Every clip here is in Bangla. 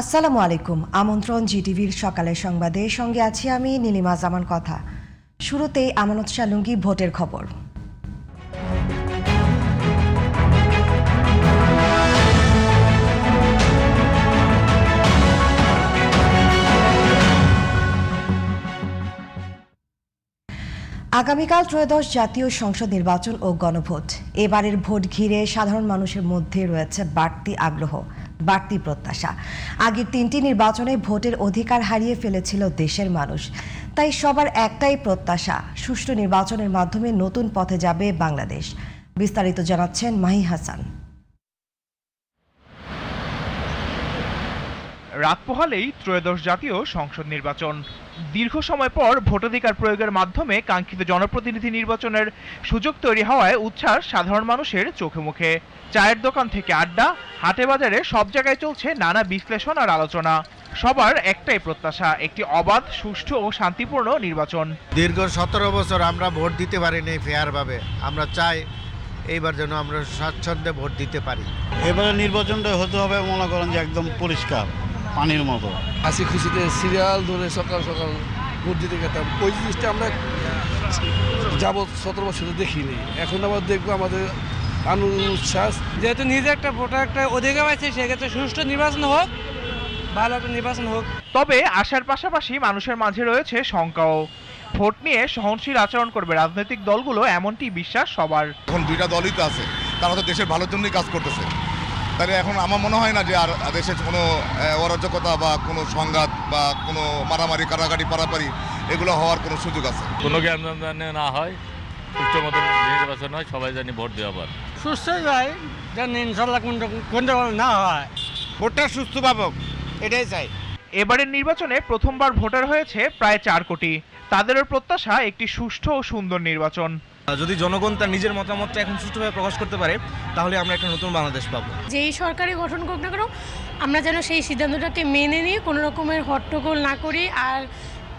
আসসালামু আলাইকুম। আমন্ত্রণ জিটিভির সকালের সংবাদে। সঙ্গে আছি আমি নীলিমা জামান কথা। শুরুতেই আমানত শালুঙ্গি ভোটের খবর। আগামীকাল ত্রয়োদশ জাতীয় সংসদ নির্বাচন ও গণভোট। এবারের ভোট ঘিরে সাধারণ মানুষের মধ্যে রয়েছে বাড়তি আগ্রহ। বাড়তি প্রত্যাশা। আগের তিনটি নির্বাচনে ভোটের অধিকার হারিয়ে ফেলেছিল দেশের মানুষ। তাই সবার একটাই প্রত্যাশা, সুষ্ঠু নির্বাচনের মাধ্যমে নতুন পথে যাবে বাংলাদেশ। বিস্তারিত জানাচ্ছেন মাহি হাসান। রাত পোহালেই ত্রয়োদশ জাতীয় সংসদ নির্বাচন। দীর্ঘ সময় পর ভোটাধিকার প্রয়োগের মাধ্যমে কাঙ্ক্ষিত জনপ্রতিনিধি নির্বাচনের সুযোগ তৈরি হওয়ায় উচ্ছ্বাস সাধারণ মানুষের চোখে মুখে। চায়ের দোকান থেকে আড্ডা হাটে বাজারে সব জায়গায় চলছে নানা বিশ্লেষণ আর আলোচনা। সবার একটাই প্রত্যাশা একটি অবাধ সুষ্ঠু ও শান্তিপূর্ণ নির্বাচন। দীর্ঘ সতেরো বছর আমরা ভোট দিতে পারিনি ফেয়ারভাবে। আমরা চাই এইবার যেন আমরা স্বাচ্ছন্দ্যে ভোট দিতে পারি। এবারে নির্বাচনটা হতে হবে মনে করেন যে একদম পরিষ্কার। পানির মতো। হাসি খুশিতে সিরিয়াল ধরে সকাল সকাল ভোট দিতে গেতাম। ওই জিনিসটা আমরা যাবৎ সতেরো বছরে দেখিনি। এখন আবার দেখব আমাদের আনন্দ উচ্ছ্বাস। যেহেতু নিজে একটা ভোটার একটা অধিকার আছে সেক্ষেত্রে সুষ্ঠু নির্বাচন হোক ভালো একটা নির্বাচন হোক। তবে আশার পাশাপাশি মানুষের মাঝে রয়েছে শঙ্কাও। ভোট নিয়ে সহনশীল আচরণ করবে রাজনৈতিক দলগুলো এমনটি বিশ্বাস সবার। এখন দুইটা দলই তো আছে। তারা তো দেশের ভালোর জন্যই কাজ করতেছে। তাহলে এখন আমার মনে হয় না যে আর দেশের কোনো অরাজকতা বা কোনো সংঘাত বা কোনো মারামারি কারাকাটি পারাপারি এগুলো হওয়ার কোনো সুযোগ আছে? কোনো জ্ঞান জানে না হয়। সুষ্ঠু মতন নির্বাচন হয় সবাই জানি ভোট দেওয়া পারে। সুস্থ যায় যেন ইনশাল্লাহ কোনটা না হয়। ভোটটা সুস্থ পাবক এটাই চাই। এবারের নির্বাচনে প্রথমবার ভোটার হয়েছে প্রায় চার কোটি। তাদেরও প্রত্যাশা একটি সুষ্ঠু ও সুন্দর নির্বাচন। যদি জনগণ তার নিজের মতামতটা এখন সুষ্ঠুভাবে প্রকাশ করতে পারে তাহলে আমরা একটা নতুন বাংলাদেশ পাবো। যেই সরকারি গঠন করুক না কেন আমরা যেন সেই সিদ্ধান্তটাকে মেনে নিয়ে কোনো রকমের হট্টগোল না করি আর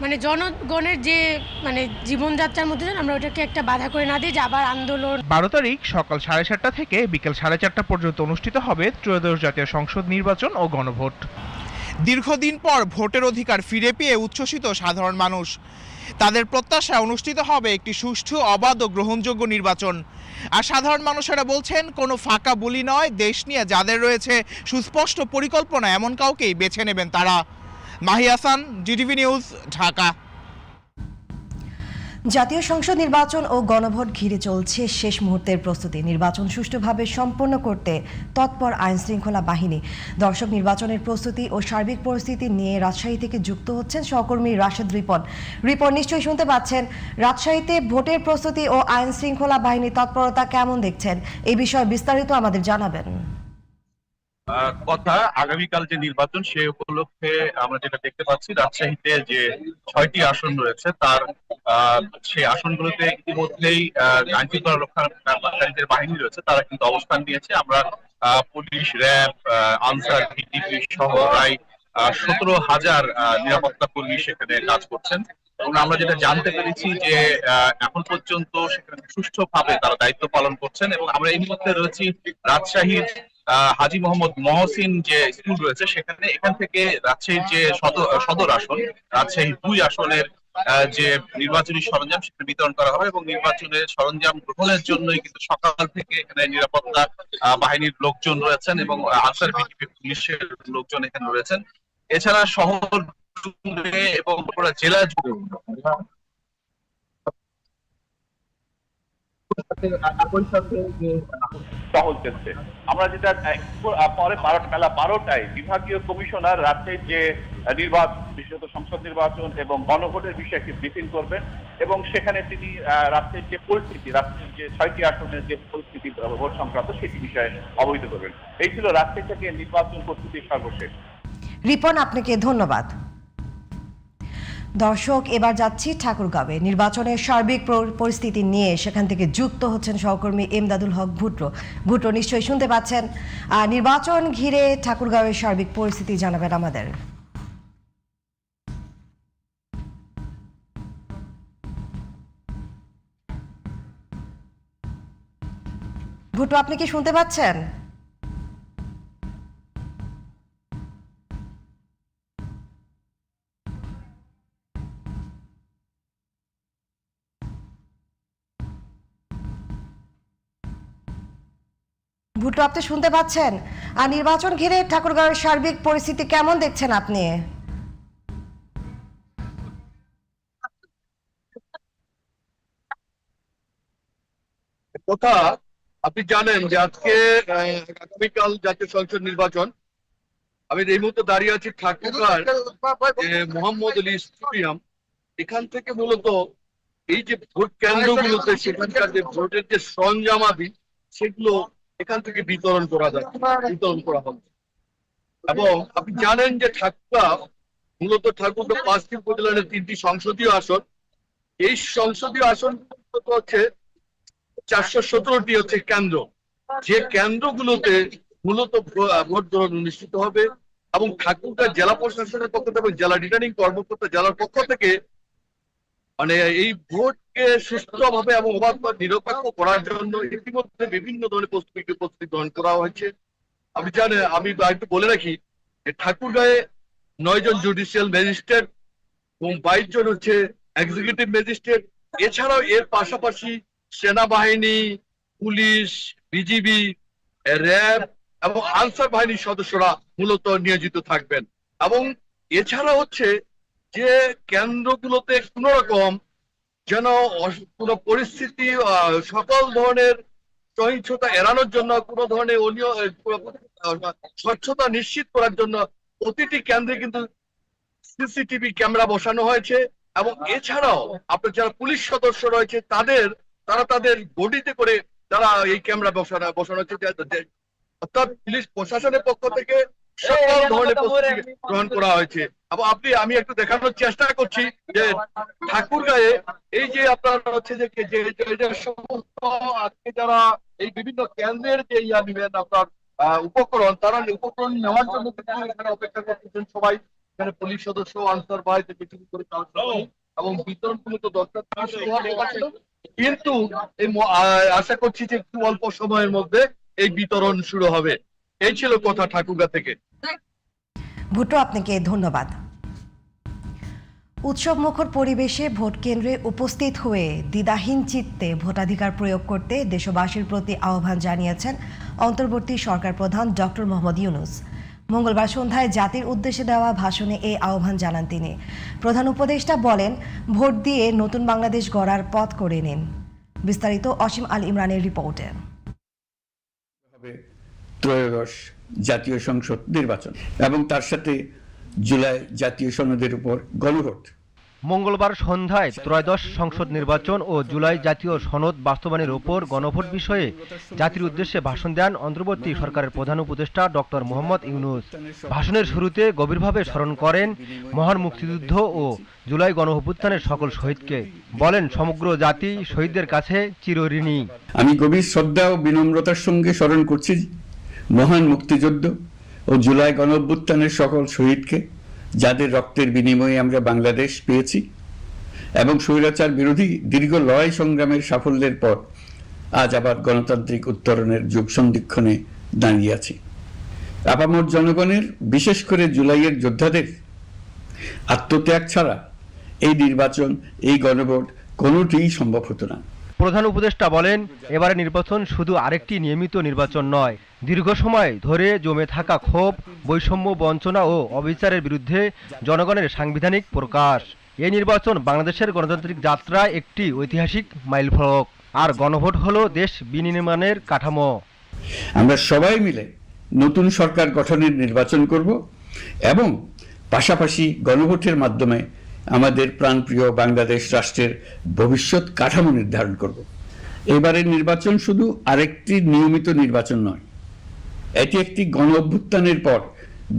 মানে জনগণের যে মানে জীবনযাত্রার মধ্যে যেন আমরা ওটাকে একটা বাধা করে না দিই যে আবার আন্দোলন। বারো তারিখ সকাল সাড়ে সাতটা থেকে বিকেল সাড়ে চারটা পর্যন্ত অনুষ্ঠিত হবে ত্রয়োদশ জাতীয় সংসদ নির্বাচন ও গণভোট। দীর্ঘদিন পর ভোটের অধিকার ফিরে পেয়ে উচ্ছ্বসিত সাধারণ মানুষ। তাদের প্রত্যাশা অনুষ্ঠিত হবে একটি সুষ্ঠু, অবাধ ও গ্রহণযোগ্য নির্বাচন। আর সাধারণ মানুষেরা বলছেন, কোনো ফাঁকা বুলি নয়, দেশ নিয়ে যাদের রয়েছে সুস্পষ্ট পরিকল্পনা, এমন কাউকেই বেছে নেবেন তারা। Mahi Hasan GTV news, Dhaka. জাতীয় সংসদ নির্বাচন ও গণভোট ঘিরে চলছে শেষ মুহূর্তের প্রস্তুতি। নির্বাচন সুষ্ঠুভাবে সম্পন্ন করতে তৎপর আইন শৃঙ্খলা বাহিনী। দর্শক, নির্বাচনের প্রস্তুতি ও সার্বিক পরিস্থিতি নিয়ে রাজশাহী থেকে যুক্ত হচ্ছেন সহকর্মী রাশেদ রিপন। রিপন, নিশ্চয়ই শুনতে পাচ্ছেন রাজশাহীতে ভোটের প্রস্তুতি ও আইন শৃঙ্খলা বাহিনীর তৎপরতা কেমন দেখছেন? এই বিষয়ে বিস্তারিত আমাদের জানাবেন। কথা আগামীকাল যে নির্বাচন, সে উপলক্ষে আমরা যেটা দেখতে পাচ্ছি, রাজশাহীতে যে ছয়টি আসন রয়েছে, তার সেই আসনগুলোতে ইতিমধ্যেই আইন শৃঙ্খলা রক্ষাকারীদের বাহিনী রয়েছে, তারা কিন্তু অবস্থান নিয়েছে। আমরা পুলিশ, র্যাব আনসার ভিটিপি সহ প্রায় সতেরো হাজার নিরাপত্তা কর্মী সেখানে কাজ করছেন। এবং আমরা যেটা জানতে পেরেছি যে এখন পর্যন্ত সেখানে সুষ্ঠুভাবে তারা দায়িত্ব পালন করছেন এবং আমরা এই মুহূর্তে রয়েছি রাজশাহীর হাজী মোহাম্মদ মহসিন যে স্কুল রয়েছে, সেখানে এখান থেকে রাজশাহীর যে সদর আসন রাজশাহী দুই আসনের যে নির্বাচনী সরঞ্জাম সেটা বিতরণ করা হবে এবং নির্বাচনের সরঞ্জাম গ্রহণের জন্যই কিন্তু সকাল থেকে এখানে নিরাপত্তা বাহিনীর লোকজন রয়েছেন এবং আনসার বিটিপি পুলিশের লোকজন এখানে রয়েছেন। এছাড়া শহর এবং জেলা জুড়ে টহল চলছে আমরা যেটা পরে বারোটা বেলা বারোটায় বিভাগীয় কমিশনার রাজ্যের যে নির্বাচন বিশেষত সংসদ নির্বাচন এবং গণভোটের বিষয়ে একটি ব্রিফিং করবেন এবং সেখানে তিনি রাজ্যের যে পরিস্থিতি রাজ্যের যে ছয়টি আসনের যে পরিস্থিতি, ভোট সংক্রান্ত সেটি বিষয়ে অবহিত করবেন। এই ছিল রাজ্য থেকে নির্বাচন প্রস্তুতির সর্বশেষ। রিপন, আপনাকে ধন্যবাদ। দর্শক, এবার যাচ্ছি ঠাকুরগাঁওয়ে। নির্বাচনের সার্বিক পরিস্থিতি নিয়ে সেখান থেকে যুক্ত হচ্ছেন সহকর্মী এমদাদুল হক ভুট্টো। ভুট্টো নিশ্চয়ই শুনতে পাচ্ছেন। নির্বাচন ঘিরে ঠাকুরগাঁওয়ের সার্বিক পরিস্থিতি জানাবেন আমাদের। ভুট্টো, আপনি কি শুনতে পাচ্ছেন? ভুট্টো আপনি শুনতে পাচ্ছেন? আর নির্বাচন ঘিরে ঠাকুরগাঁওয়ের সার্বিক পরিস্থিতি কেমন দেখছেন আপনি? কথা আপনি জানেন যে আজকে আগামীকাল জাতীয় সংসদ নির্বাচন। আমি এই মুহূর্তে দাঁড়িয়ে আছি ঠাকুরগাঁর মোহাম্মদ আলী স্টেডিয়াম। এখান থেকে মূলত এই যে ভোট কেন্দ্রগুলোতে সেখানকার যে ভোটের যে সরঞ্জামাদি সেগুলো এখান থেকে বিতরণ করা যায় বিতরণ করা হবে এবং আপনি জানেন যে ঠাকুরগাঁ মূলত ঠাকুরগাঁ পাঁচটি উপজেলার তিনটি সংসদীয় আসন। এই সংসদীয় আসন হচ্ছে চারশো সতেরোটি হচ্ছে কেন্দ্র। যে কেন্দ্রগুলোতে মূলত ভোট গ্রহণ অনুষ্ঠিত হবে এবং ঠাকুরগাঁ জেলা প্রশাসনের পক্ষ থেকে জেলা রিটার্নিং কর্মকর্তা জেলার পক্ষ থেকে মানে এই ভোটকে সুস্থভাবে এবং অবাধ নিরপেক্ষ করার জন্য ইতিমধ্যে বিভিন্ন ধরনের প্রস্তুতি প্রস্তুতি গ্রহণ করা হয়েছে। আপনি জানেন আমি একটু বলে রাখি যে ঠাকুরগাঁয়ে নয় জন জুডিশিয়াল ম্যাজিস্ট্রেট এবং বাইশ জন হচ্ছে এক্সিকিউটিভ ম্যাজিস্ট্রেট এছাড়াও এর পাশাপাশি সেনাবাহিনী, পুলিশ, বিজিবি, র্যাব এবং আনসার বাহিনীর সদস্যরা মূলত নিয়োজিত থাকবেন। এবং এছাড়া হচ্ছে যে কেন্দ্রগুলোতে কোন রকম যেন কোনো পরিস্থিতি সকল ধরনের সহিংসতা এড়ানোর জন্য, কোনো ধরনের স্বচ্ছতা নিশ্চিত করার জন্য প্রতিটি কেন্দ্রে কিন্তু সিসিটিভি ক্যামেরা বসানো হয়েছে এবং এছাড়াও আপনার যারা পুলিশ সদস্য রয়েছে তাদের, তারা তাদের গডিতে করে তারা এই ক্যামেরা বসানো বসানো হচ্ছে। অর্থাৎ পুলিশ প্রশাসনের পক্ষ থেকে সকল ধরনের প্রস্তুতি গ্রহণ করা হয়েছে। এবং আপনি আমি একটু দেখানোর চেষ্টা করছি যে ঠাকুরগাঁয়ে এই যে আপনার হচ্ছে যে সমস্ত আজকে যারা এই বিভিন্ন কেন্দ্রের যে ইয়া নিবেন আপনার আহ, উপকরণ তারা উপকরণ নেওয়ার জন্য কিন্তু এখানে অপেক্ষা করতেছেন সবাই। এখানে পুলিশ সদস্য আনসার বাই থেকে শুরু করে এবং বিতরণ মূলত দরকার কিন্তু এই আশা করছি যে একটু অল্প সময়ের মধ্যে এই বিতরণ শুরু হবে। এই ছিল কথা ঠাকুরগা থেকে। ভুট্টো আপনাকে ধন্যবাদ। উৎসব মুখর পরিবেশে ভোট কেন্দ্রে উপস্থিত হয়ে দ্বিধাহীন চিত্তে ভোটাধিকার প্রয়োগ করতে দেশবাসীর প্রতি আহ্বান জানিয়েছেন অন্তর্বর্তী সরকার প্রধান ডক্টর মোহাম্মদ ইউনুস। মঙ্গলবার সন্ধ্যায় জাতির উদ্দেশ্যে দেওয়া ভাষণে এই আহ্বান জানান তিনি। প্রধান উপদেষ্টা বলেন, ভোট দিয়ে নতুন বাংলাদেশ গড়ার পথ করে নিন। বিস্তারিত অসীম আল ইমরানের রিপোর্টে। ত্রয়োদশ জাতীয় সংসদ নির্বাচন এবং তার সাথে জুলাই জাতীয় সনদের উপর গণভোট। মঙ্গলবার সন্ধ্যায় ত্রয়োদশ সংসদ নির্বাচন ও জুলাই জাতীয় সনদ বাস্তবায়নের ওপর গণভোট বিষয়ে জাতির উদ্দেশ্যে ভাষণ দেন অন্তর্বর্তী সরকারের প্রধান উপদেষ্টা ডক্টর মোহাম্মদ ইউনুস। ভাষণের শুরুতে গভীরভাবে স্মরণ করেন মহান মুক্তিযুদ্ধ ও জুলাই গণঅভ্যুত্থানের সকল শহীদকে। বলেন সমগ্র জাতি শহীদদের কাছে চিরঋণী। আমি গভীর শ্রদ্ধা ও বিনম্রতার সঙ্গে স্মরণ করছি মহান মুক্তিযুদ্ধ ও জুলাই গণঅভ্যুত্থানের সকল শহীদকে, যাদের রক্তের বিনিময়ে আমরা বাংলাদেশ পেয়েছি এবং স্বৈরাচার বিরোধী দীর্ঘ লড়াই সংগ্রামের সাফল্যের পর আজ আবার গণতান্ত্রিক উত্তরণের যুগ সন্ধিক্ষণে দাঁড়িয়ে আছি। আপামর জনগণের, বিশেষ করে জুলাইয়ের যোদ্ধাদের, আত্মত্যাগ ছাড়া এই নির্বাচন, এই গণভোট কোনোটিই সম্ভব হতো না। প্রধান উপদেষ্টা বলেন, এবারে নির্বাচন শুধু আরেকটি নিয়মিত নির্বাচন নয়। দীর্ঘ সময় ধরে জমে থাকা ক্ষোভ, বৈষম্য বঞ্চনা ও অবিচারের বিরুদ্ধে জনগণের সাংবিধানিক প্রকাশ। এই নির্বাচন বাংলাদেশের গণতান্ত্রিক যাত্রায় একটি ঐতিহাসিক মাইলফলক। আর গণভোট হলো দেশ বিনির্মাণের কাঠামো। আমরা সবাই মিলে নতুন সরকার গঠনের নির্বাচন করব এবং পাশাপাশি গণভোটের মাধ্যমে আমাদের প্রাণপ্রিয় বাংলাদেশ রাষ্ট্রের ভবিষ্যৎ কাঠামো নির্ধারণ করব। এবারের নির্বাচন শুধু আরেকটি নিয়মিত নির্বাচন নয়, এটি একটি গণ অভ্যুত্থানের পর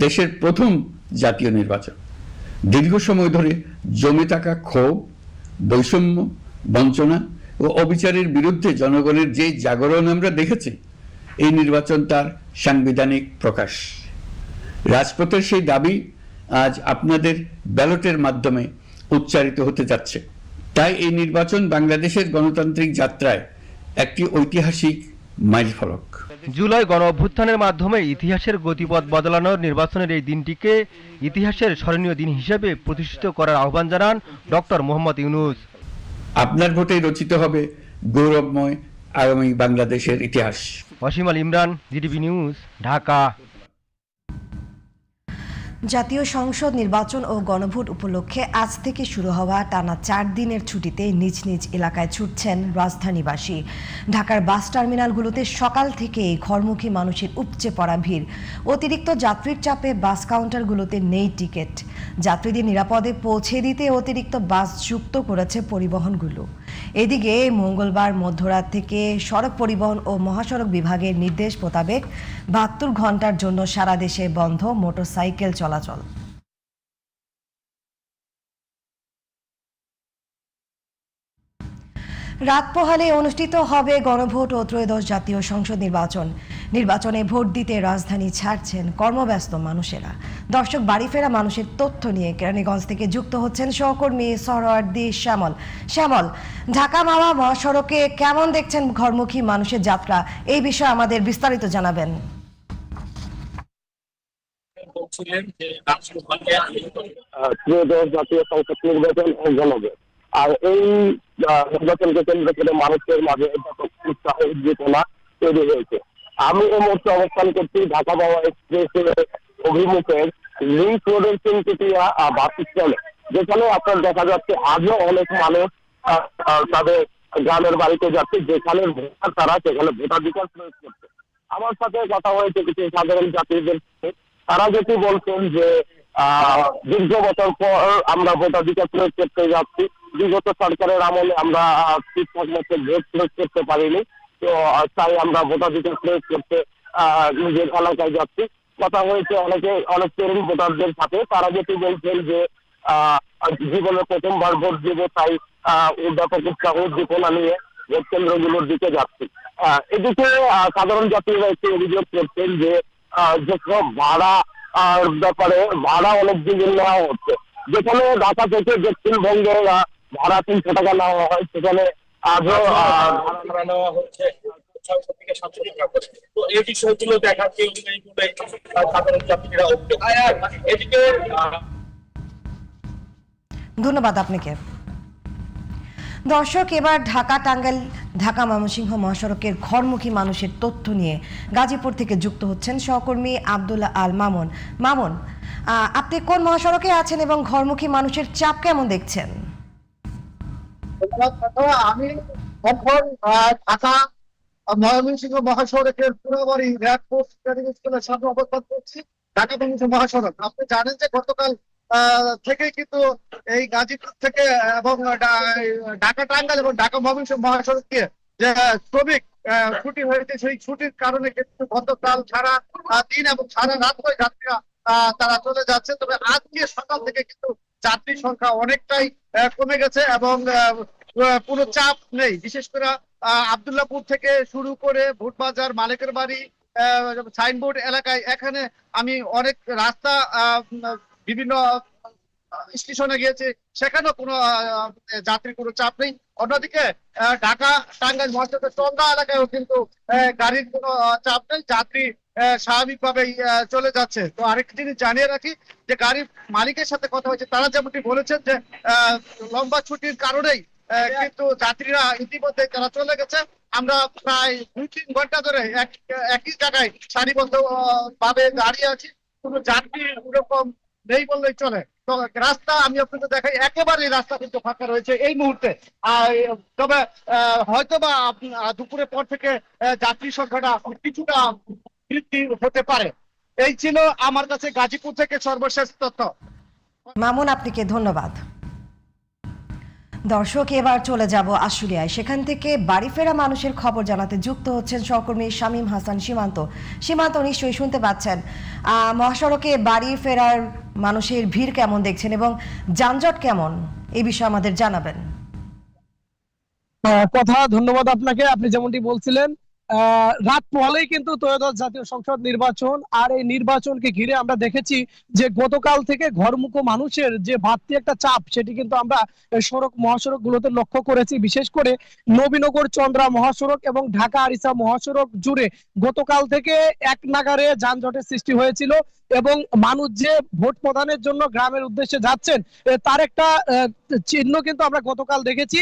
দেশের প্রথম জাতীয় নির্বাচন। দীর্ঘ সময় ধরে জমে থাকা ক্ষোভ, বৈষম্য, বঞ্চনা ও অবিচারের বিরুদ্ধে জনগণের যে জাগরণ আমরা দেখেছি, এই নির্বাচন তার সাংবিধানিক প্রকাশ। রাজপথের সেই দাবি আজ আপনাদের ব্যালটের মাধ্যমে উচ্চারিত হতে যাচ্ছে। তাই এই নির্বাচন বাংলাদেশের গণতান্ত্রিক যাত্রায় একটি ঐতিহাসিক মাইলফলক। জুলাই গণ অভ্যুত্থানের মাধ্যমে ইতিহাসের গতিপথ বদলানোর নির্বাচনের এই দিনটিকে ইতিহাসের স্মরণীয় দিন হিসেবে প্রতিষ্ঠিত করার আহ্বান জানান ডক্টর মোহাম্মদ ইউনুস। আপনার ভোটে রচিত হবে গৌরবময় আগামী বাংলাদেশের ইতিহাস। Asim Al Imran GTV news Dhaka. জাতীয় সংসদ নির্বাচন ও গণভোট উপলক্ষে আজ থেকে শুরু হওয়া টানা চার দিনের ছুটিতে নিজ নিজ এলাকায় ছুটছেন রাজধানীবাসী। ঢাকার বাস টার্মিনালগুলোতে সকাল থেকেই ঘরমুখী মানুষের উপচে পড়া ভিড়। অতিরিক্ত যাত্রীর চাপে বাস কাউন্টারগুলোতে নেই টিকিট। যাত্রীদের নিরাপদে পৌঁছে দিতে অতিরিক্ত বাস যুক্ত করেছে পরিবহনগুলো। এদিকে মঙ্গলবার মধ্যরাত থেকে সড়ক পরিবহন ও মহাসড়ক বিভাগের নির্দেশ মোতাবেক বাহাত্তর ঘণ্টার জন্য সারা দেশে বন্ধ মোটরসাইকেল চলাচল। রাত পোহালে অনুষ্ঠিত হবে গণভোট ও ত্রয়োদশ জাতীয় সংসদ নির্বাচন। নির্বাচনে ভোট দিতে রাজধানী ছাড়ছেন কর্মব্যস্ত মানুষেরা। দর্শক বাড়ি ফেরা মানুষের তথ্য নিয়ে কেরানীগঞ্জ থেকে যুক্ত হচ্ছেন সহকর্মী সরোয়ার্দি শ্যামল। শ্যামল, ঢাকা মাওয়া মহাসড়কে কেমন দেখছেন ঘরমুখী মানুষের যাত্রা? এই বিষয়ে আমাদের বিস্তারিত জানাবেন। ত্রয়োদশ জাতীয় সংসদ নির্বাচন ও গণভোট। আর এই নির্বাচনকে কেন্দ্র করে মানুষের মাঝে উৎসাহ, উদ্দীপনা তৈরি হয়েছে। আমি এই মুহূর্তে অবস্থান করছি ঢাকা বাবা এক্সপ্রেসের অভিমুখে লিঙ্ক রোডের তিনটিয়া বাস স্ট্যান্ডে যেখানে আপনার দেখা যাচ্ছে আজও অনেক মানুষ তাদের গ্রামের বাড়িতে যাচ্ছে, যেখানে ভোটার তারা, সেখানে ভোটাধিকার প্রয়োগ করছে। আমার সাথে কথা হয়েছে কিছু সাধারণ যাত্রীদের। তারা যেটি বলছেন যে দীর্ঘ বছর পর আমরা ভোটাধিকার প্রয়োগ করতে যাচ্ছি। বিগত সরকারের আমলে আমরা ঠিকঠাক মতো ভোট প্রয়োগ করতে পারিনি। তো তাই আমরা ভোটাধিকার প্রয়োগ করতে নিজের এলাকায় যাচ্ছি। কথা হয়েছে অনেকে, অনেক তরুণ ভোটারদের সাথে। তারা যেটি বলছেন যে জীবনে প্রথমবার ভোট দিব, তাই ব্যাপক উৎসাহ উদ্দীপনা নিয়ে ভোট কেন্দ্রগুলোর দিকে যাচ্ছি। এদিকে সাধারণ যাত্রীরা একটি অভিযোগ করছেন যে যেসব ভাড়া ব্যাপারে ভাড়া অনেক দিন নেওয়া হচ্ছে। যেখানে ঢাকা থেকে দক্ষিণবঙ্গে ভাড়া তিনশো টাকা নেওয়া হয় সেখানে আজও ভাড়া নেওয়া হচ্ছে ছয়শো থেকে সাতশো টাকা করে। তো এই বিষয়গুলো দেখাচ্ছে সাধারণ যাত্রীরা এদিকে ধন্যবাদ আপনাকে। দর্শক এবার ঢাকা টাঙ্গাইল ঢাকা ময়মনসিংহ মহাসড়কের ঘরমুখী মানুষের তথ্য নিয়ে গাজীপুর থেকে যুক্ত হচ্ছেন সহকর্মী আব্দুল্লাহ আল মামুন। মামুন আহ, আপনি কোন মহাসড়কে আছেন এবং ঘরমুখী মানুষের চাপ কেমন দেখছেন? আমি এখন ঢাকা ময়মনসিংহ মহাসড়কের স্কুলের সামনে অবস্থান করছি, ঢাকা ময়মনসিংহ মহাসড়ক। আপনি জানেন যে গতকাল থেকে কিন্তু এই গাজীপুর থেকে এবং ঢাকা টাঙ্গাইল এবং ঢাকা ময়মনসিংহ মহাসড়কে যে শ্রমিক ছুটি হয়েছে, সেই ছুটির কারণে কিন্তু গতকাল সারা দিন এবং সারা রাত ধরে যাত্রীরা তারা চলে যাচ্ছে। তবে আজকে সকাল থেকে কিন্তু যাত্রী সংখ্যা অনেকটাই কমে গেছে এবং কোনো চাপ নেই। বিশেষ করে আবদুল্লাপুর থেকে শুরু করে ভুটবাজার মালিকের বাড়ি সাইনবোর্ড এলাকায়। এখানে আমি অনেক রাস্তা বিভিন্ন স্টেশনে গিয়েছি। সেখানেও কোনো আহ, যাত্রী কোনো চাপ নেই। অন্যদিকে ঢাকা টাঙ্গাইল মহাসড়কের চন্দা এলাকায়ও কিন্তু গাড়ির কোনো চাপ নেই। যাত্রী স্বাভাবিকভাবেই চলে যাচ্ছে। তো আরেকটি জিনিস জানিয়ে রাখি যে গাড়ির মালিকের সাথে কথা হয়েছে। তারা যেমনটি বলেছেন যে লম্বা ছুটির কারণেই কিন্তু যাত্রীরা ইতিমধ্যে তারা চলে গেছে। আমরা প্রায় দুই তিন ঘণ্টা ধরে এক, একই জায়গায় সারিবদ্ধ ভাবে দাঁড়িয়ে আছি। কোনো যাত্রী ওরকম নেই বললেই চলে। তো রাস্তা আমি আপনাদের দেখাই একেবারে রাস্তা কিন্তু ফাঁকা রয়েছে এই মুহূর্তে। আর, তবে হয়তো বা দুপুরের পর থেকে যাত্রী সংখ্যাটা কিছুটা বৃদ্ধি হতে পারে। এই ছিল আমার কাছে গাজীপুর থেকে সর্বশেষ তথ্য। মামুন, আপনাকে ধন্যবাদ। দর্শক, এবার চলে যাব আশুলিয়ায়। সেখান থেকে বাড়ি ফেরা মানুষের খবর জানাতে যুক্ত হচ্ছেন সহকর্মী শামীম হাসান সীমান্ত। সীমান্ত নিশ্চয়ই শুনতে পাচ্ছেন। মহাসড়কে বাড়ি ফেরার মানুষের ভিড় কেমন দেখছেন এবং যানজট কেমন? এই বিষয়ে আমাদের জানাবেন। কথা, ধন্যবাদ আপনাকে। আপনি যেমনটি বলছিলেন রাত পোহালেই কিন্তু ত্রয়োদশ জাতীয় সংসদ নির্বাচন, আর এই নির্বাচনকে ঘিরে আমরা দেখেছি যে গতকাল থেকে ঘরমুখ মানুষের যে বাড়তি একটা চাপ, সেটি কিন্তু আমরা সড়ক মহাসড়ক গুলোতে লক্ষ্য করেছি। বিশেষ করে নবীনগর, চন্দ্রা মহাসড়ক এবং ঢাকা আরিসা মহাসড়ক জুড়ে গতকাল থেকে এক নাগারে যানজটের সৃষ্টি হয়েছিল এবং মানুষ যে ভোট প্রদানের জন্য গ্রামের উদ্দেশ্যে যাচ্ছেন তার একটা চিহ্ন কিন্তু আমরা গতকাল দেখেছি।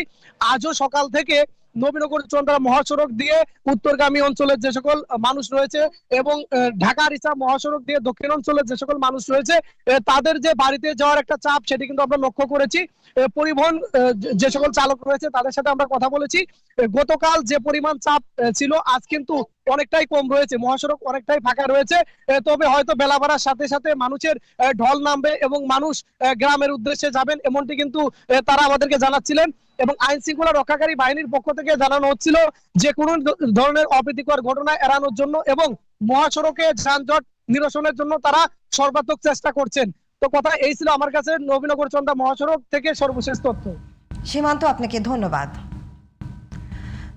আজও সকাল থেকে নবীনগর চন্দ্রা মহাসড়ক দিয়ে উত্তরগামী অঞ্চলের যে সকল মানুষ রয়েছে এবং ঢাকা, রিসা মহাসড়ক দিয়ে দক্ষিণ অঞ্চলের যে সকল মানুষ রয়েছে তাদের যে বাড়িতে যাওয়ার একটা চাপ সেটি কিন্তু আমরা লক্ষ্য করেছি। পরিবহন যে- সকল চালক রয়েছে তাদের সাথে আমরা কথা বলেছি। গতকাল যে পরিমাণ চাপ ছিল, আজ কিন্তু অনেকটাই কম রয়েছে। মহাসড়ক অনেকটাই ফাঁকা রয়েছে। তবে হয়তো বেলা বাড়ার সাথে সাথে মানুষের ঢল নামবে এবং মানুষ গ্রামের উদ্দেশ্যে যাবেন, এমনটি কিন্তু তারা আমাদেরকে জানাচ্ছিলেন। এবং আইন শৃঙ্খলা রক্ষাকারী বাহিনীর পক্ষ থেকে জানানো হচ্ছিল যে কোন ধরনের অপ্রীতিকর ঘটনা এড়ানোর জন্য এবং মহাসড়কে যানজট নিরসনের জন্য তারা সর্বাত্মক চেষ্টা করছেন। তো কথা এই ছিল আমার কাছে। নবীনগর চন্দ্রা মহাসড়ক থেকে সর্বশেষ তথ্য। সীমান্ত, আপনাকে ধন্যবাদ।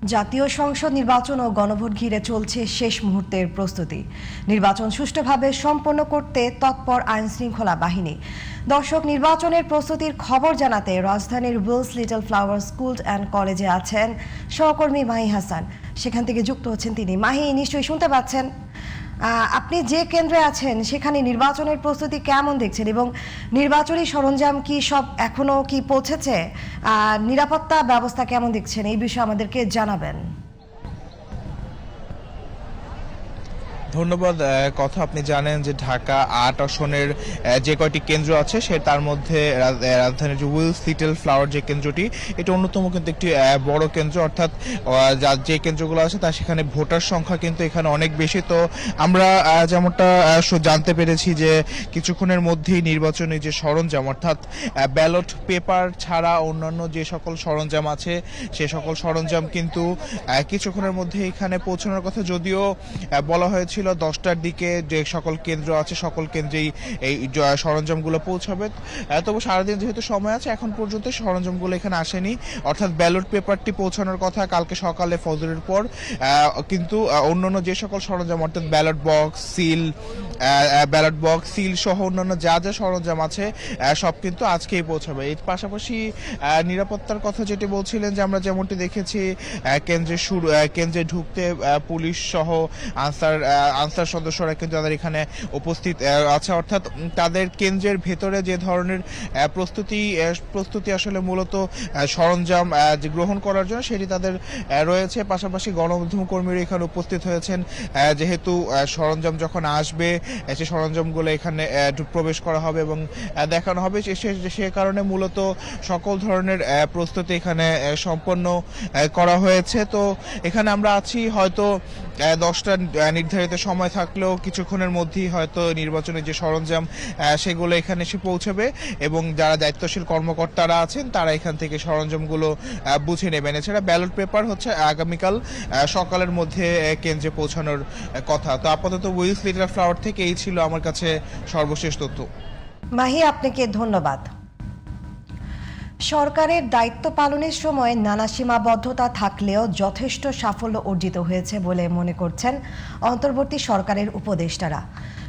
জাতীয় সংসদ নির্বাচন ও গণভোট ঘিরে চলছে শেষ মুহূর্তের প্রস্তুতি। নির্বাচন সুষ্ঠুভাবে সম্পন্ন করতে তৎপর আইন শৃঙ্খলা বাহিনী। দর্শক, নির্বাচনের প্রস্তুতির খবর জানাতে রাজধানীর Wills Little Flower school and কলেজে আছেন সহকর্মী মাহি হাসান। সেখান থেকে যুক্ত হচ্ছেন তিনি। মাহি, নিশ্চয়ই শুনতে পাচ্ছেন? আপনি যে কেন্দ্রে আছেন, সেখানে নির্বাচনের প্রস্তুতি কেমন দেখছেন এবং নির্বাচনী সরঞ্জাম কি সব এখনও কি পৌঁছেছে? নিরাপত্তা ব্যবস্থা কেমন দেখছেন? এই বিষয়ে আমাদেরকে জানাবেন। ধন্যবাদ কথা আপনি জানেন যে ঢাকা আট আসনের যে কয়টি কেন্দ্র আছে সে তার মধ্যে রাজধানীর যে উইলস লিটল ফ্লাওয়ার যে কেন্দ্রটি, এটা অন্যতম কিন্তু একটি বড় কেন্দ্র। অর্থাৎ যা- কেন্দ্রগুলো আছে তা সেখানে ভোটার সংখ্যা কিন্তু এখানে অনেক বেশি। তো আমরা যেমনটা জানতে পেরেছি যে কিছুক্ষণের মধ্যেই নির্বাচনী যে সরঞ্জাম, অর্থাৎ ব্যালট পেপার ছাড়া অন্যান্য যে সকল সরঞ্জাম আছে, সে সকল সরঞ্জাম কিন্তু কিছুক্ষণের মধ্যে এখানে পৌঁছানোর কথা। যদিও বলা বলা হয়েছিল দশটার দিকে যে সকল কেন্দ্র আছে, সকল কেন্দ্রেই এই সরঞ্জামগুলো পৌঁছাবে। তবু সারাদিন যেহেতু সময় আছে, এখন পর্যন্ত সরঞ্জামগুলো এখানে আসেনি। অর্থাৎ ব্যালট পেপারটি পৌঁছানোর কথা কালকে সকালে ফজরের পর। কিন্তু অন্যান্য যে সকল সরঞ্জাম, অর্থাৎ ballot box, seal ballot box, seal সহ অন্যান্য যা যা সরঞ্জাম আছে সব কিন্তু আজকেই পৌঁছাবে। এর পাশাপাশি নিরাপত্তার কথা যেটি বলছিলেন যে, আমরা যেমনটি দেখেছি কেন্দ্রে শুরু কেন্দ্রে ঢুকতে পুলিশ সহ আনসার আনসার সদস্যরা কিন্তু তাদের এখানে উপস্থিত আছে। অর্থাৎ তাদের কেন্দ্রের ভেতরে যে ধরনের প্রস্তুতি প্রস্তুতি আসলে মূলত সরঞ্জাম গ্রহণ করার জন্য সেটি তাদের রয়েছে। পাশাপাশি গণমাধ্যম কর্মীরা এখানে উপস্থিত হয়েছেন। যেহেতু সরঞ্জাম যখন আসবে সেই সরঞ্জামগুলো এখানে প্রবেশ করা হবে এবং দেখানো হবে। সে- সে- সে কারণে মূলত সকল ধরনের প্রস্তুতি এখানে সম্পন্ন করা হয়েছে। তো এখানে আমরা আছি হয়তো দশটা নির্ধারিত সময় থাকলেও কিছুক্ষণের মধ্যেই হয়তো নির্বাচনের যে সরঞ্জাম সেগুলো এখানে এসে পৌঁছবে এবং যারা দায়িত্বশীল কর্মকর্তারা আছেন, তারা এখান থেকে সরঞ্জামগুলো বুঝে নেবেন। এছাড়া ব্যালট পেপার হচ্ছে আগামীকাল সকালের মধ্যে কেন্দ্রে পৌঁছানোর কথা। তো আপাতত উইলস লিটার ফ্লাওয়ার থেকে এই ছিল আমার কাছে সর্বশেষ তথ্য। মাহি, আপনাকে ধন্যবাদ। সরকারের দায়িত্ব পালনের সময় নানা সীমাবদ্ধতা থাকলেও যথেষ্ট সাফল্য অর্জিত হয়েছে বলে মনে করছেন অন্তর্বর্তী সরকারের উপদেষ্টারা।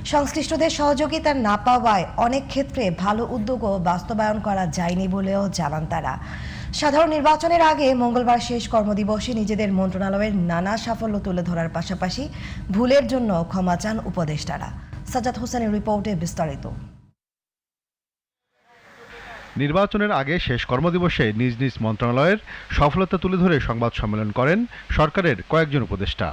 সংশ্লিষ্টদের সহযোগিতা না পাওয়ায় অনেক ক্ষেত্রে ভালো উদ্যোগও বাস্তবায়ন করা যায়নি বলেও জানান তারা। সাধারণ নির্বাচনের আগে মঙ্গলবার শেষ কর্মদিবসে নিজেদের মন্ত্রণালয়ের নানা সাফল্য তুলে ধরার পাশাপাশি ভুলের জন্য ক্ষমা চান উপদেষ্টারা। সাজাদ হোসেনের রিপোর্টে বিস্তারিত। নির্বাচনের আগে শেষ কর্মদিবসে নিজ নিজ মন্ত্রণালয়ের সফলতা তুলে ধরে সংবাদ সম্মেলন করেন সরকারের কয়েকজন উপদেষ্টা।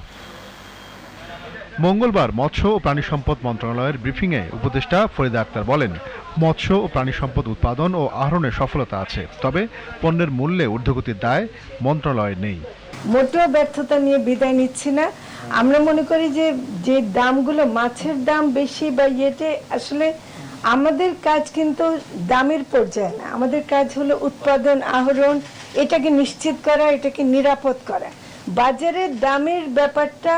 মঙ্গলবার মৎস্য ও প্রাণী সম্পদ মন্ত্রণালয়ের ব্রিফিংয়ে উপদেষ্টা ফরিদা আক্তার বলেন, মৎস্য ও প্রাণী সম্পদ উৎপাদন ও আহরণে সফলতা আছে, তবে পণ্যের মূল্যে ঊর্ধ্বগতির দায় মন্ত্রণালয়ে নেই। মোটেও ব্যর্থতা নিয়ে বিদায় নিচ্ছি না। আমরা মনে করি যে যে দামগুলো মাছের দাম বেশি বা ইয়েতে, আসলে আমাদের কাজ কিন্তু দামের পর্যায়ে না। আমাদের কাজ হলো উৎপাদন আহরণ এটাকে নিশ্চিত করা এটাকে নিরাপদ করা। বাজারের দামের ব্যাপারটা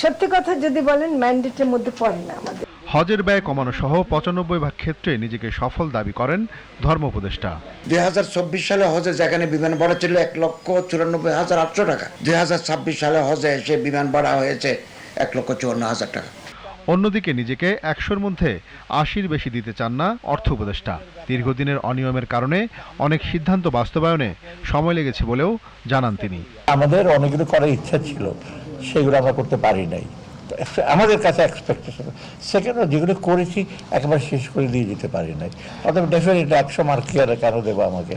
সত্যি কথা যদি বলেন ম্যান্ডেটের মধ্যে পড়ে না আমাদের। হজের ব্যয় কমানো সহ পঁচানব্বই ভাগ ক্ষেত্রে নিজেকে সফল দাবি করেন ধর্ম উপদেষ্টা। দুই হাজার চব্বিশ সালে হজে যেখানে বিমান ভাড়া ছিল এক লক্ষ চুরানব্বই হাজার আটশো টাকা দুই হাজার ছাব্বিশ সালে হজে এসে বিমান ভাড়া হয়েছে এক লক্ষ চুয়ান্ন হাজার টাকা। অন্যদিকে নিজেকে একশোর মধ্যে আশির বেশি দিতে চান না অর্থ উপদেষ্টা। দীর্ঘদিনের অনিয়মের কারণে অনেক সিদ্ধান্ত বাস্তবায়নে সময় লেগেছে বলেও জানান তিনি। আমাদের অনেকগুলো করার ইচ্ছা ছিল, সেগুলো আমরা করতে পারি নাই। আমাদের কাছে এক্সপেকটেশন সেকেন্ড যেগুলো করেছি একবার শেষ করে দিয়ে দিতে পারি নাই। অতএব ডেফিনেটলি একশো মার্ক আর কেন দেবো আমাকে?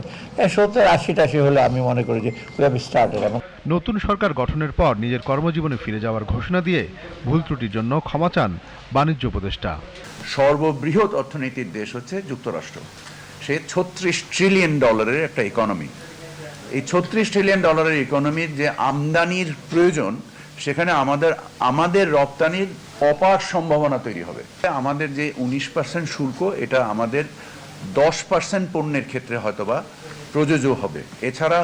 সত্তর আশি টাশি হলে আমি মনে করি যে উই হ্যাভ স্টার্টেড এবং নতুন সরকার গঠনের পর নিজের কর্মজীবনে ফিরে যাওয়ার ঘোষণা দিয়ে ভুল ত্রুটির জন্য ক্ষমা চান বাণিজ্য উপদেষ্টা। সর্ববৃহৎ অর্থনীতির দেশ হচ্ছে যুক্তরাষ্ট্র। সে ছত্রিশ ট্রিলিয়ন ডলারের একটা ইকোনমি এই ছত্রিশ ট্রিলিয়ন ডলারের ইকোনমির যে আমদানির প্রয়োজন সেখানে আমাদের আমাদের রপ্তানির অপার সম্ভাবনা তৈরি হবে। আমাদের যে উনিশ পার্সেন্ট শুল্ক এটা আমাদের দশ পার্সেন্ট পণ্যের ক্ষেত্রে হয়তোবা প্রযোজ্য হবে। এছাড়া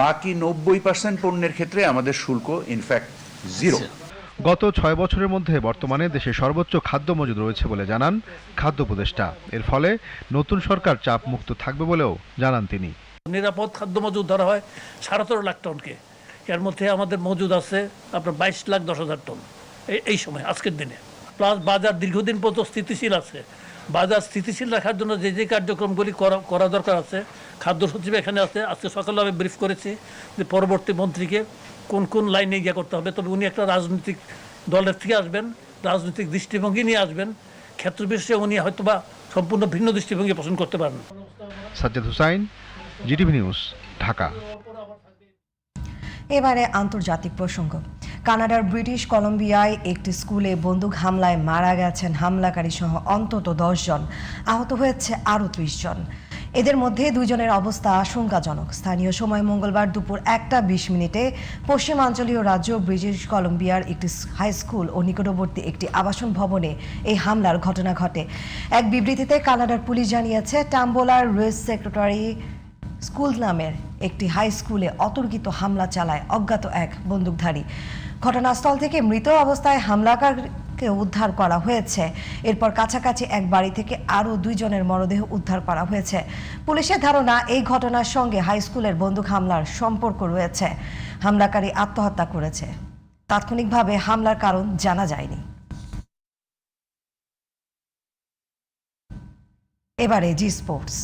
বাকি নব্বই পার্সেন্ট পণ্যের ক্ষেত্রে আমাদের শুল্ক ইনফ্যাক্ট জিরো গত ছয় বছরের মধ্যে বর্তমানে দেশে সর্বোচ্চ খাদ্য মজুদ রয়েছে বলে জানান খাদ্য উপদেষ্টা। এর ফলে নতুন সরকার চাপ মুক্ত থাকবে বলেও জানান তিনি। নিরাপদ খাদ্য মজুদ ধরা হয় সাড়ে তেরো লাখ টনকে। এর মধ্যে আমাদের মজুদ আছে আপনার বাইশ লাখ দশ হাজার টন। এই সময়, আজকের দিনে। প্লাস বাজার দীর্ঘদিন পর্যন্ত স্থিতিশীল আছে। বাজার স্থিতিশীল রাখার জন্য যে যে কার্যক্রমগুলি করা করা দরকার আছে, খাদ্য সচিব এখানে আছে। আজকে সকালে আমি ব্রিফ করেছি যে পরবর্তী মন্ত্রীকে কোন কোন লাইনে গিয়ে করতে হবে। তবে উনি একটা রাজনৈতিক দলের থেকে আসবেন, রাজনৈতিক দৃষ্টিভঙ্গি নিয়ে আসবেন। ক্ষেত্র বিশেষে উনি হয়তোবা সম্পূর্ণ ভিন্ন দৃষ্টিভঙ্গি পছন্দ করতে পারেন। Sajjad Hussain, GTV news, Dhaka. এবারে আন্তর্জাতিক প্রসঙ্গ। কানাডার ব্রিটিশ কলম্বিয়ায় একটি স্কুলে বন্দুক হামলায় মারা গেছেন হামলাকারী সহ অন্তত জন। আহত হয়েছে আরও ত্রিশ জন। এদের মধ্যে দুজনের অবস্থা আশঙ্কাজনক। স্থানীয় সময় মঙ্গলবার দুপুর একটা বিশ মিনিটে পশ্চিমাঞ্চলীয় রাজ্য ব্রিটিশ কলম্বিয়ার একটি হাই স্কুল ও নিকটবর্তী একটি আবাসন ভবনে এই হামলার ঘটনা ঘটে। এক বিবৃতিতে কানাডার পুলিশ জানিয়েছে, টাম্বোলার রেস সেক্রেটারি স্কুল নামের একটি হাই স্কুলে অতর্কিত হামলা চালায় অজ্ঞাত এক বন্দুকধারী। ঘটনাস্থল থেকে মৃত অবস্থায় হামলাকারকে উদ্ধার করা হয়েছে। এরপর কাছাকাছি এক বাড়ি থেকে আরও দুইজনের মরদেহ উদ্ধার করা হয়েছে। পুলিশের ধারণা, এই ঘটনার সঙ্গে হাই স্কুলের বন্দুক হামলার সম্পর্ক রয়েছে। হামলাকারী আত্মহত্যা করেছে। তাৎক্ষণিকভাবে হামলার কারণ জানা যায়নি। এবারে জি স্পোর্টস